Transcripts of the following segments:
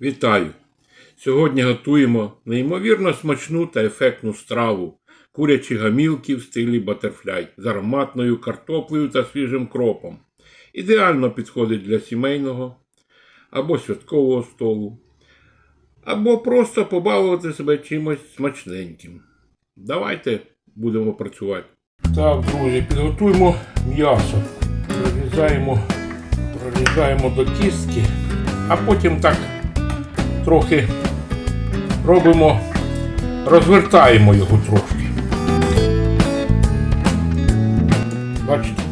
Вітаю! Сьогодні готуємо неймовірно смачну та ефектну страву курячі гамілки в стилі батерфляй з ароматною картоплею та свіжим кропом. Ідеально підходить для сімейного або святкового столу, або просто побалувати себе чимось смачненьким. Давайте будемо працювати. Так, друзі, підготуємо м'ясо. Прорізаємо, прорізаємо до кістки, а потім так трохи робимо, розвертаємо його трошки. Бачите?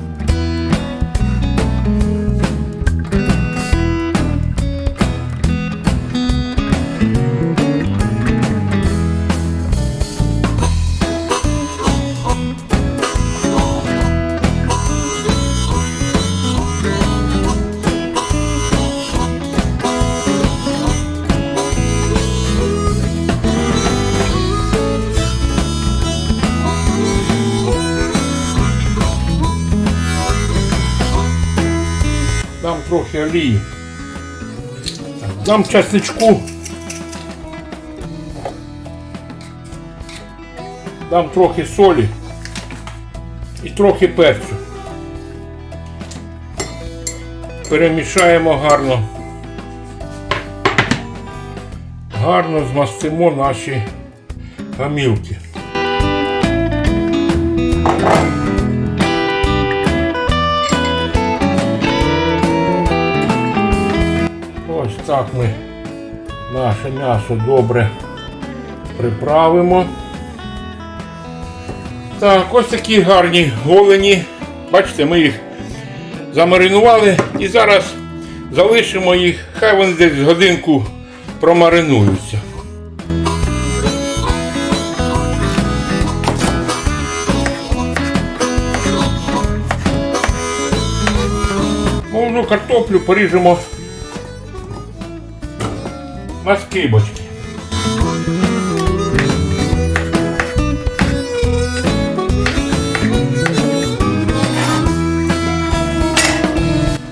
Трохи олії. Дам часничку. Дам трохи солі і трохи перцю. Перемішаємо гарно. Гарно змастимо наші гамілки. Так ми наше м'ясо добре приправимо. Так, ось такі гарні голені. Бачите, ми їх замаринували і зараз залишимо їх, хай вони десь годинку промаринуються. Молоду картоплю поріжемо на скибочки.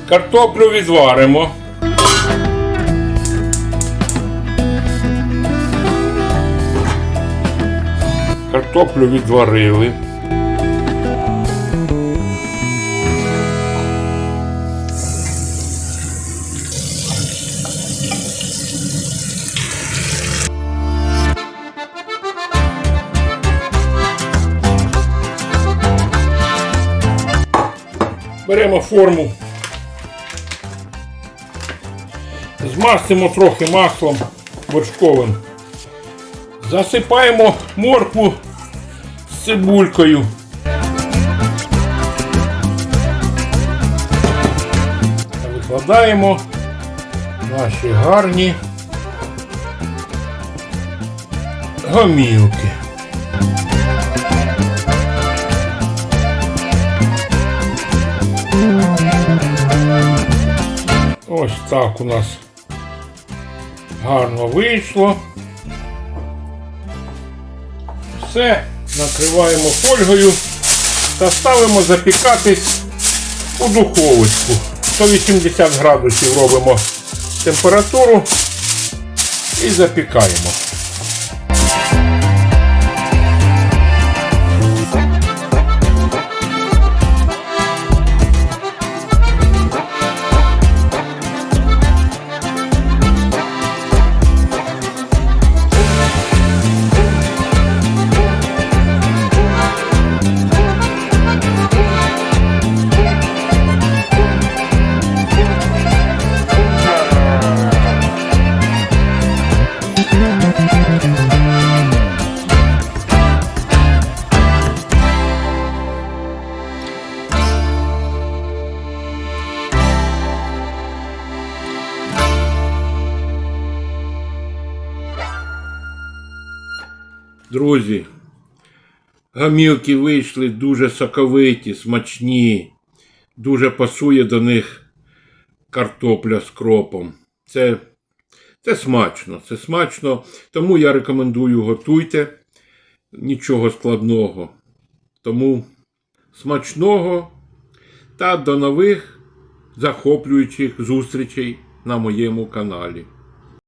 Картоплю відваримо. Картоплю відварили. Беремо форму, змастимо трохи маслом вершковим, засипаємо моркву з цибулькою. Викладаємо наші гарні гомілки. Ось так у нас гарно вийшло. Все, накриваємо фольгою та ставимо запікатись у духовочку. 180 градусів робимо температуру і запікаємо. Друзі, гамілки вийшли дуже соковиті, смачні, дуже пасує до них картопля з кропом. Це, це смачно, це смачно. Тому я рекомендую готуйте. Нічого складного. Тому смачного та до нових захоплюючих зустрічей на моєму каналі.